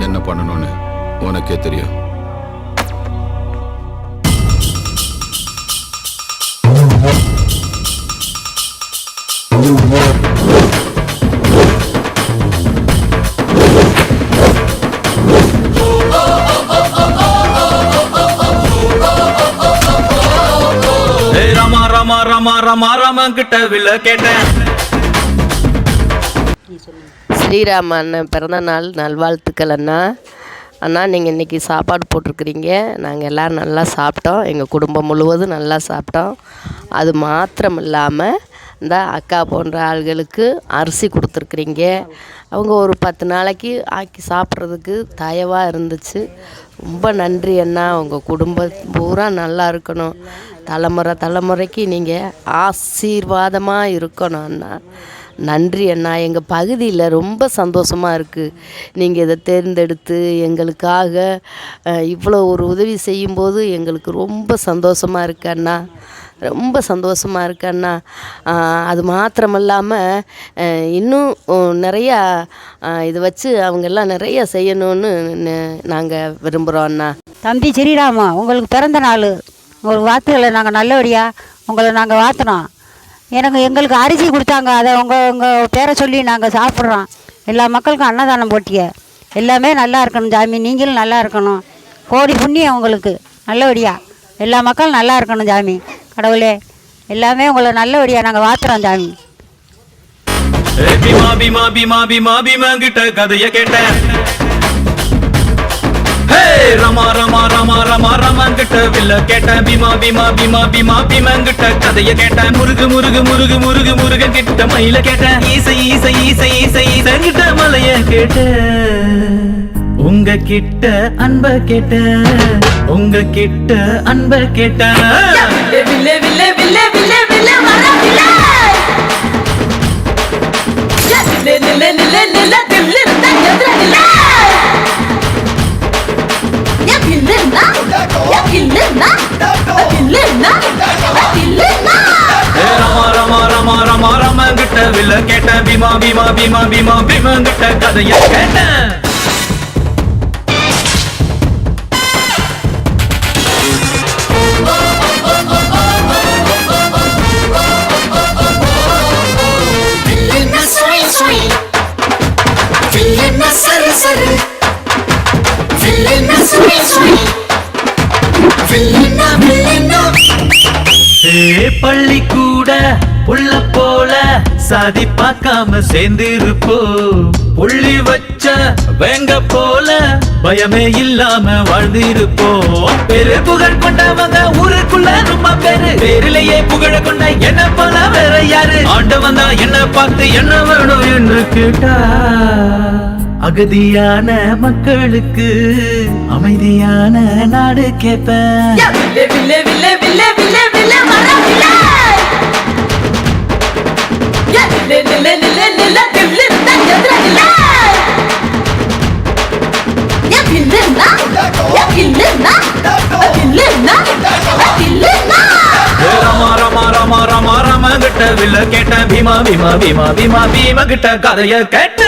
என்ன பண்ணணும்னு உனக்கே தெரியும். ராமா ராமா ராமா ராமா ராமா கிட்ட வில்ல கேட்டேன். ஸ்ரீராம அண்ணன் பிறந்த நாள் நல்வாழ்த்துக்கள் அண்ணா. அண்ணா நீங்கள் இன்றைக்கி சாப்பாடு போட்டிருக்கிறீங்க. நாங்கள் எல்லோரும் நல்லா சாப்பிட்டோம். எங்கள் குடும்பம் முழுவதும் நல்லா சாப்பிட்டோம். அது மாத்திரம் இல்லாமல் இந்த அக்கா போன்ற ஆள்களுக்கு அரிசி கொடுத்துருக்குறீங்க. அவங்க ஒரு பத்து நாளைக்கு ஆக்கி சாப்பிட்றதுக்கு தயவாக இருந்துச்சு. ரொம்ப நன்றி அண்ணா. உங்கள் குடும்பம் பூரா நல்லா இருக்கணும். தலைமுறை தலைமுறைக்கு நீங்கள் ஆசீர்வாதமாக இருக்கணும் அண்ணா. நன்றி அண்ணா. எங்கள் பகுதியில் ரொம்ப சந்தோஷமாக இருக்குது நீங்கள் இதை தேர்ந்தெடுத்து எங்களுக்காக இவ்வளோ ஒரு உதவி செய்யும்போது எங்களுக்கு ரொம்ப சந்தோஷமாக இருக்கு அண்ணா. ரொம்ப சந்தோஷமாக இருக்கு அண்ணா. அது மாத்திரமில்லாமல் இன்னும் நிறையா இது இதை வச்சு அவங்கெல்லாம் நிறையா நிறைய செய்யணும்னு நாங்கள் விரும்புகிறோம் அண்ணா. தம்பி ஸ்ரீராமா உங்களுக்கு பிறந்த நாள். உங்களுக்கு வாழ்த்துக்களை நாங்கள் நல்லபடியாக உங்களை நாங்கள் வாழ்த்தினோம் எனக்கு எங்களுக்கு அரிசி கொடுத்தாங்க. அதை உங்கள் உங்கள் பேரை சொல்லி நாங்கள் சாப்பிட்றோம். எல்லா மக்களுக்கும் அன்னதானம் போட்டிய. எல்லாமே நல்லா இருக்கணும் சாமி. நீங்களும் நல்லா இருக்கணும். கோடி புண்ணியம் உங்களுக்கு. நல்லபடியாக எல்லா மக்களும் நல்லா இருக்கணும் சாமி. கடவுளே எல்லாமே உங்களை நல்லபடியாக நாங்கள் வாத்துறோம் சாமி. பீமா பீமா பீமா பீமா பீமா கிட்ட கேட்டேன். ரமா ரமா ரமா ரமா ரமா வில்ல கேட்ட பீமா பீமா பீமா பீமா பீமா கதைய கேட்ட முருகு முருகு முருகு முருகு முருக கிட்ட மயில கேட்ட ஈசை ஈசை ஈசை ஈசை ஈசை கிட்ட மலைய கேட்ட. உங்க கிட்ட அன்ப கேட்ட உங்க கிட்ட அன்ப கேட்ட. வில்ல வில்ல வில்ல வில்லே வில்ல கேட்ட பீமா பீமா பீமா பீமா பீமா கிட்ட. கதைய கேட்டேன் சரு சரு. வில்லுன்னா சொய் சொய் வில்லுன்னா வில்லுன்னா பள்ளி கூட புள்ள போல சாதி பார்க்காம சேர்ந்திருப்போ. புள்ளி வச்ச வேங்க போல பயமே இல்லாம வாழ்ந்திருப்போம் பெரு புகழ் கொண்டவங்க ஊருக்குள்ள ரொம்ப பேரு. பேரிலேயே புகழ கொண்ட என்ன போல வேற யாரு? ஆண்டவன் தான் என்ன பார்த்து என்ன வேணும் என்று கேட்டா. அகதியான மக்களுக்கு அமைதியான நாடு கேட்பேன். நில்லே நில்லே நில்லே நில்லே இருந்தா எதிர நில்லே ஏன் ரமா ரமா ரமா ரமா ரமா கிட்ட வில்ல கேட்ட பீமா பீமா பீமா பீமா பீமா கிட்ட கதைய கேட்ட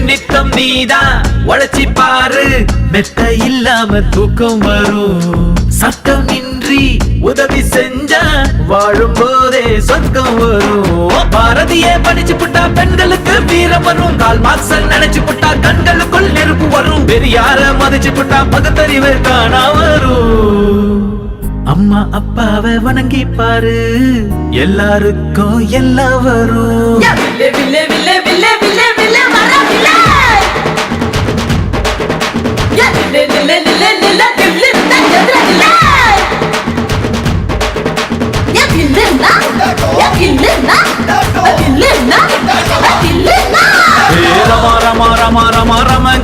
நித்தம் நீதான். உழைச்சி பாரு மெத்த இல்லாம தூக்கம் வரும். சத்தம் இன்றி உதவி செஞ்சா வாழும் போதே சொர்க்கம் வரும். பாரதியே படிச்சு புட்டா பெண்களுக்கு வீரம் வரும். கால் மார்க்சல் நினைச்சு புட்டா கண்களுக்குள் நெருப்பு வரும். பெரியார மதிச்சு புட்டா பகுத்தறிவு காணா வரும். அம்மா அப்பாவை வணங்கி பாரு. எல்லாருக்கும் எல்லாம் வரும்.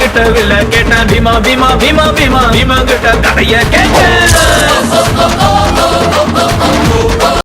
கிட்ட வில்ல கேட்ட பீமா பீமா பீமா பீமா பீமா கிட்ட கதைய கேட்ட